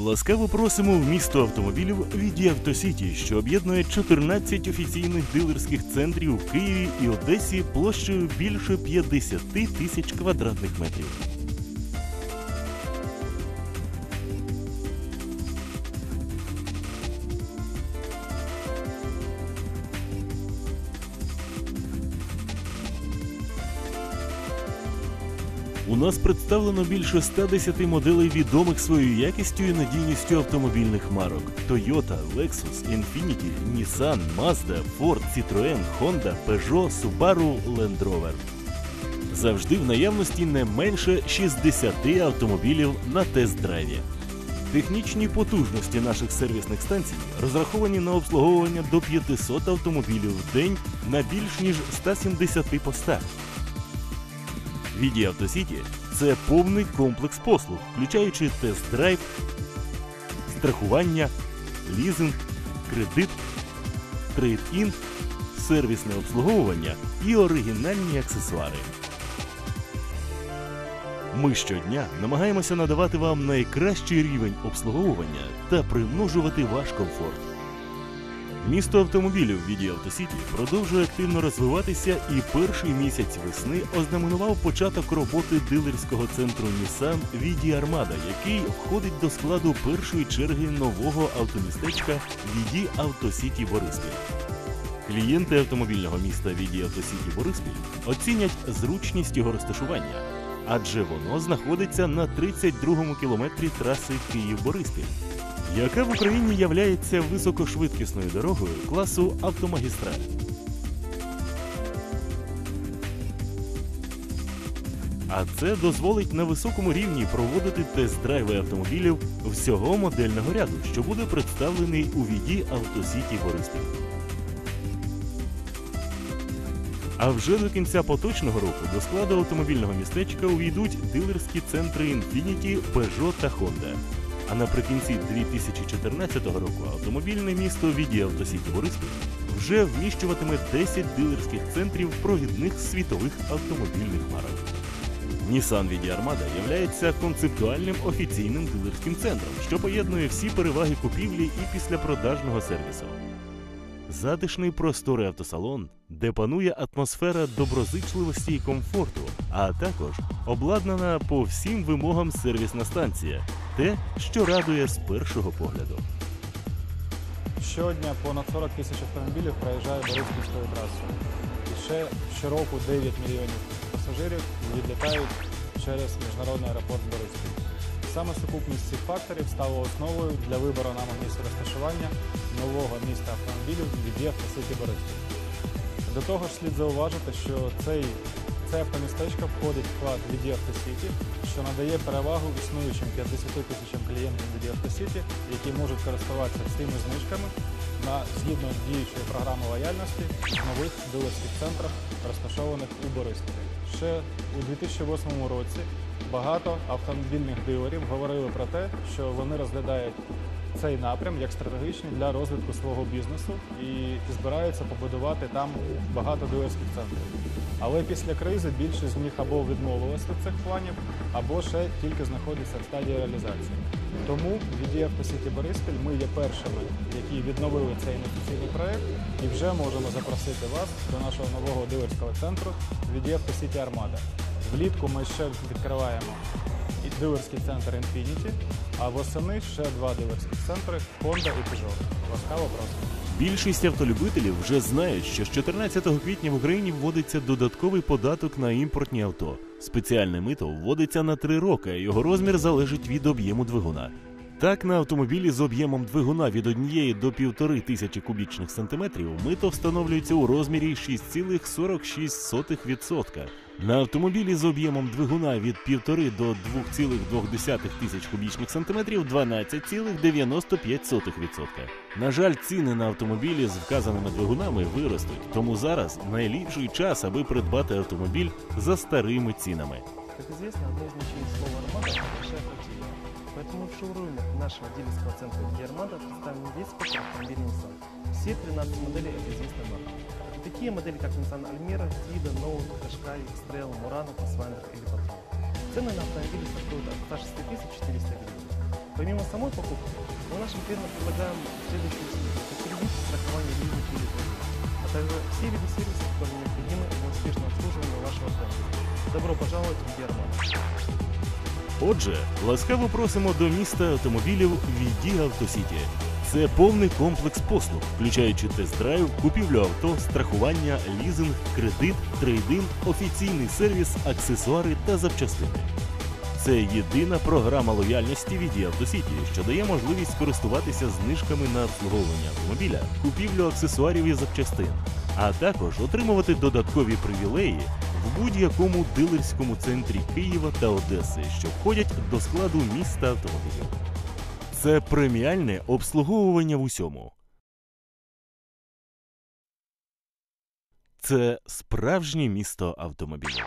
Ласкаво просимо в місто автомобілів від Автосіті, що об'єднує 14 офіційних дилерських центрів в Києві і Одесі площею більше 50 тисяч квадратних метрів. У нас представлено більше 110 моделей відомих своєю якістю і надійністю автомобільних марок: Toyota, Lexus, Infiniti, Nissan, Mazda, Ford, Citroën, Honda, Peugeot, Subaru, Land Rover. Завжди в наявності не менше 60 автомобілів на тест-драйві. Технічні потужності наших сервісних станцій розраховані на обслуговування до 500 автомобілів в день на більш ніж 170 постах. Віді Автосіті це повний комплекс послуг, включаючи тест-драйв, страхування, лізинг, кредит, трейд-ін, сервісне обслуговування і оригінальні аксесуари. Ми щодня намагаємося надавати вам найкращий рівень обслуговування та примножувати ваш комфорт. Місто автомобілів Віді Автосіті продовжує активно розвиватися і перший місяць весни ознаменував початок роботи дилерського центру Nissan Віді Армада, який входить до складу першої черги нового автомістечка Віді Автосіті Бориспіль. Клієнти автомобільного міста Віді Автосіті Бориспіль оцінять зручність його розташування, адже воно знаходиться на 32-му кілометрі траси Київ-Бориспіль яка в Україні являється високошвидкісною дорогою класу автомагістраль. А це дозволить на високому рівні проводити тест-драйви автомобілів всього модельного ряду, що буде представлений у віді Автосіті Бориспіль. А вже до кінця поточного року до складу автомобільного містечка увійдуть дилерські центри Infiniti, Peugeot та Honda. А наприкінці 2014 року автомобільне місто Віді Автосіті Бориспіль вже вміщуватиме 10 дилерських центрів провідних світових автомобільних марок. Nissan Віді Армада являється концептуальним офіційним дилерським центром, що поєднує всі переваги купівлі і післяпродажного сервісу. Затишний просторий автосалон, де панує атмосфера доброзичливості і комфорту, а також обладнана по всім вимогам сервісна станція, те, що радує з першого погляду. Щодня понад 40 тисяч автомобілів проїжджає Бориспільською трасою. І ще щороку 9 мільйонів пасажирів відлітають через міжнародний аеропорт Бориспіль. Саме сукупність цих факторів стала основою для вибору нами місця розташування нового міста автомобілів від Автосіті Бориспіль. До того ж слід зауважити, що цей, це автомістечко входить в склад від Автосіті, що надає перевагу існуючим 50 тисячам клієнтів від Автосіті, які можуть користуватися цими знижками на згідно діючої програми лояльності в нових дилерських центрах, розташованих у Бориспілі. Ще у 2008 році багато автомобільних дилерів говорили про те, що вони розглядають цей напрям як стратегічний для розвитку свого бізнесу і збираються побудувати там багато дилерських центрів. Але після кризи більшість з них або відмовилися від цих планів, або ще тільки знаходяться в стадії реалізації. Тому від Автосіті Бориспіль ми є першими, які відновили цей інвестиційний проект, і вже можемо запросити вас до нашого нового дилерського центру від Автосіті Армада. Влітку ми ще відкриваємо дилерський центр Infinity, а восени ще два дилерських центри Honda і Peugeot. Ласкаво просимо. Більшість автолюбителів вже знають, що з 14 квітня в Україні вводиться додатковий податок на імпортні авто. Спеціальне мито вводиться на три роки, його розмір залежить від об'єму двигуна. Так, на автомобілі з об'ємом двигуна від 1 до 1,5 тисячі кубічних сантиметрів мито встановлюється у розмірі 6,46%. На автомобілі з об'ємом двигуна від 1,5 до 2,2 тисяч кубічних сантиметрів 12,95%. На жаль, ціни на автомобілі з вказаними двигунами виростуть, тому зараз найліпший час, аби придбати автомобіль за старими цінами. Одно из значений слова «армада». Поэтому в шоуруме нашего дилерского центра «Где Армада» представлен весь спектр автомобилей Nissan. Все 13 моделей от известной марки. Такие модели, как Nissan Almera, Tiida, Note, Qashqai, X-Trail, Murano, Pathfinder или Patrol. Цены на автомобили стартуют от 106 400 гривен. Помимо самой покупки, мы нашим клиентам предлагаем следующие услуги. Это кредит, страхование лизинг или а также все виды сервисов, которые необходимы для успешного обслуживания вашего автомобиля. Добро пожаловать в Герман. Отже, ласкаво просимо до міста автомобілів Віді Автосіті. Це повний комплекс послуг, включаючи тест-драйв, купівлю авто, страхування, лізинг, кредит, трейдин, офіційний сервіс, аксесуари та запчастини. Це єдина програма лояльності від Автосіті, що дає можливість користуватися знижками на обслуговування автомобіля, купівлю аксесуарів і запчастин, а також отримувати додаткові привілеї в будь-якому дилерському центрі Києва та Одеси, що входять до складу міста автомобілів. Це преміальне обслуговування в усьому. Це справжнє місто автомобілів.